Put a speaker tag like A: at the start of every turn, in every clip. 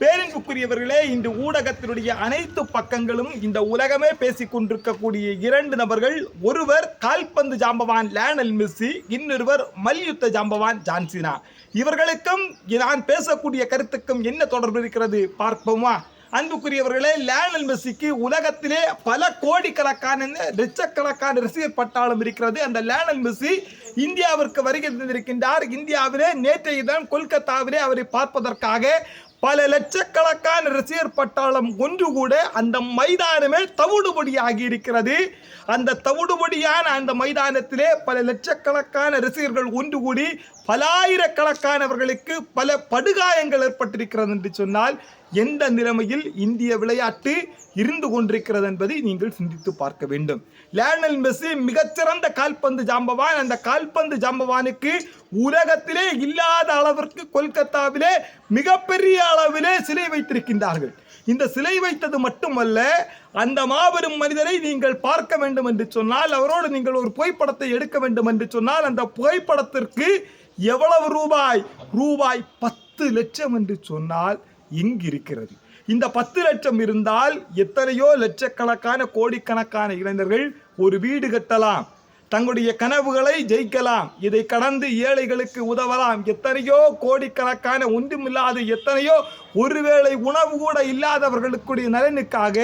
A: பேரன்புக்குரியவர்களே இந்த ஊடகத்தினுடைய அனைத்து பக்கங்களும் இந்த உலகமே பேசிக் கொண்டிருக்கக்கூடிய இரண்டு நபர்கள். ஒருவர் கால்பந்து ஜாம்பவான் லேனல் மெஸ்ஸி இன்னொருவர் மல்யுத்த ஜாம்பவான் ஜான்சினா இவர்களுக்கும் நான் பேசக்கூடிய கருத்துக்கும் என்ன தொடர்பு இருக்கிறது பார்ப்போமா? அன்புக்குரியவர்களே லேனல் மெஸ்ஸிக்கு உலகத்திலே பல கோடிக்கணக்கான லட்சக்கணக்கான ரசிகர் பட்டாளம் இருக்கிறது. அந்த லேனல் மெஸ்ஸி இந்தியாவிற்கு வருகை தந்திருக்கின்றார். இந்தியாவிலே நேற்றைய தினம் கொல்கத்தாவிலே அவரை பார்ப்பதற்காக பல லட்சக்கணக்கான ரசிகர் பட்டாளம் ஒன்று கூட அந்த மைதானமே தவிடுபடியாகி இருக்கிறது. அந்த தவிடுபடியான அந்த மைதானத்திலே பல லட்சக்கணக்கான ரசிகர்கள் ஒன்று கூடி பலாயிரக்கணக்கானவர்களுக்கு பல படுகாயங்கள் ஏற்பட்டிருக்கிறது என்று சொன்னால் எந்த நிலைமையில் இந்திய விளையாட்டு இருந்து கொண்டிருக்கிறது என்பதை நீங்கள் சிந்தித்து பார்க்க வேண்டும். லேனல் மெஸ்ஸி மிகச்சிறந்த கால்பந்து ஜாம்பவான். அந்த கால்பந்து ஜாம்பவானுக்கு உலகத்திலே இல்லாத அளவிற்கு கொல்கத்தாவிலே மிகப்பெரிய அளவிலே சிலை வைத்திருக்கின்றார்கள். இந்த சிலை வைத்தது மட்டுமல்ல அந்த மாபெரும் மனிதரை நீங்கள் பார்க்க வேண்டும் என்று சொன்னால் அவரோடு நீங்கள் ஒரு புகைப்படத்தை எடுக்க வேண்டும் என்று சொன்னால் அந்த புகைப்படத்திற்கு எவ்வளவு ரூபாய்? ரூபாய் பத்து லட்சம் என்று சொன்னால் இங்கிருக்கிறது. இந்த பத்து லட்சம் இருந்தால் எத்தனையோ லட்சக்கணக்கான கோடிக்கணக்கான இளைஞர்கள் ஒரு வீடு கட்டலாம். தங்களுடைய கனவுகளை ஜெயிக்கலாம். இதை கடந்து ஏழைகளுக்கு உதவலாம். எத்தனையோ கோடிக்கணக்கான ஒன்றுமில்லாத எத்தனையோ ஒருவேளை உணவு கூட இல்லாதவர்களுக்குடைய நலனுக்காக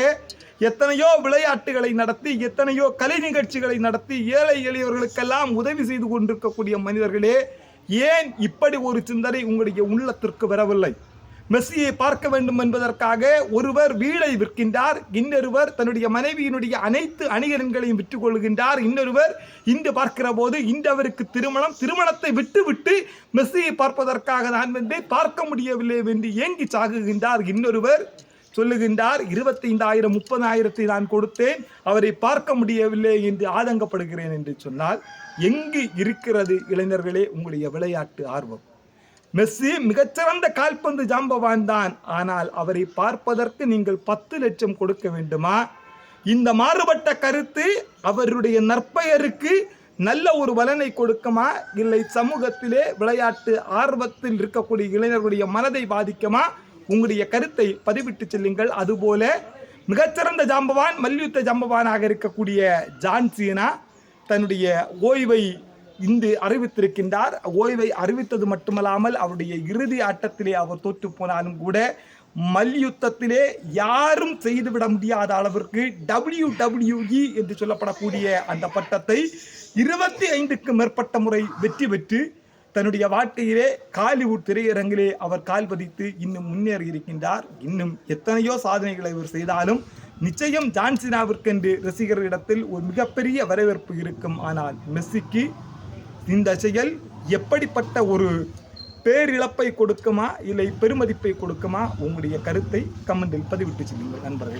A: எத்தனையோ விளையாட்டுகளை நடத்தி எத்தனையோ கலை நிகழ்ச்சிகளை நடத்தி ஏழை எளியவர்களுக்கெல்லாம் உதவி செய்து கொண்டிருக்கக்கூடிய மனிதர்களே ஏன் இப்படி ஒரு சிந்தனை உங்களுடைய உள்ளத்திற்கு வரவில்லை? மெஸ்ஸியை பார்க்க வேண்டும் என்பதற்காக ஒருவர் வீடை விற்கின்றார் இன்னொருவர் தன்னுடைய மனைவியினுடைய அனைத்து அணிகலன்களையும் விற்றுக்கொள்கின்றார் இன்னொருவர் இன்று பார்க்கிற போது இன்று அவருக்கு திருமணம் திருமணத்தை விட்டுவிட்டு மெஸ்ஸியை பார்ப்பதற்காக நான் வந்து பார்க்க முடியவில்லை என்று ஏங்கி சாகுகின்றார் இன்னொருவர் சொல்லுகின்றார் இருபத்தைந்தாயிரம் முப்பதாயிரத்தை நான் கொடுத்தேன் அவரை பார்க்க முடியவில்லை என்று ஆதங்கப்படுகிறேன் என்று சொன்னால் எங்கு இருக்கிறது இளைஞர்களே உங்களுடைய விளையாட்டு ஆர்வம்? மெஸ்ஸி மிகச்சிறந்த கால்பந்து ஜாம்பவான் தான். ஆனால் அவரை பார்ப்பதற்கு நீங்கள் பத்து லட்சம் கொடுக்க வேண்டுமா? இந்த மாறுபட்ட கருத்து அவருடைய நற்பெயருக்கு நல்ல ஒரு பலனை கொடுக்குமா? இல்லை சமூகத்திலே விளையாட்டு ஆர்வத்தில் இருக்கக்கூடிய இளைஞர்களுடைய மனதை பாதிக்குமா? உங்களுடைய கருத்தை பதிவிட்டு செல்லுங்கள். அதுபோல மிகச்சிறந்த ஜாம்பவான் மல்யுத்த ஜாம்பவானாக இருக்கக்கூடிய ஜான்சீனா தன்னுடைய ஓய்வை இன்று அறிவித்திருக்கின்றார். ஓய்வை அறிவித்தது மட்டுமல்லாமல் அவருடைய இறுதி ஆட்டத்திலே அவர் தோற்று போனாலும் கூட மல்யுத்தத்திலே யாரும் செய்துவிட முடியாத அளவிற்கு டபிள்யூ டபிள்யூஇ என்று சொல்லப்படக்கூடிய அந்த பட்டத்தை இருபத்தி ஐந்துக்கு மேற்பட்ட முறை வெற்றி பெற்று தன்னுடைய வாழ்க்கையிலே காலிவுட் திரையரங்கிலே அவர் கால் பதித்து இன்னும் முன்னேறி இருக்கின்றார். இன்னும் எத்தனையோ சாதனைகளை இவர் செய்தாலும் நிச்சயம் ஜான்சினாவிற்கென்று ரசிகர்களிடத்தில் ஒரு மிகப்பெரிய வரவேற்பு இருக்கும். ஆனால் மெஸ்ஸிக்கு இந்த செயல் எப்படிப்பட்ட ஒரு பேரிழப்பை கொடுக்குமா இல்லை பெருமதிப்பை கொடுக்குமா உங்களுடைய கருத்தை கமெண்டில் பதிவிட்டு சொல்லுங்கள் நண்பர்கள்.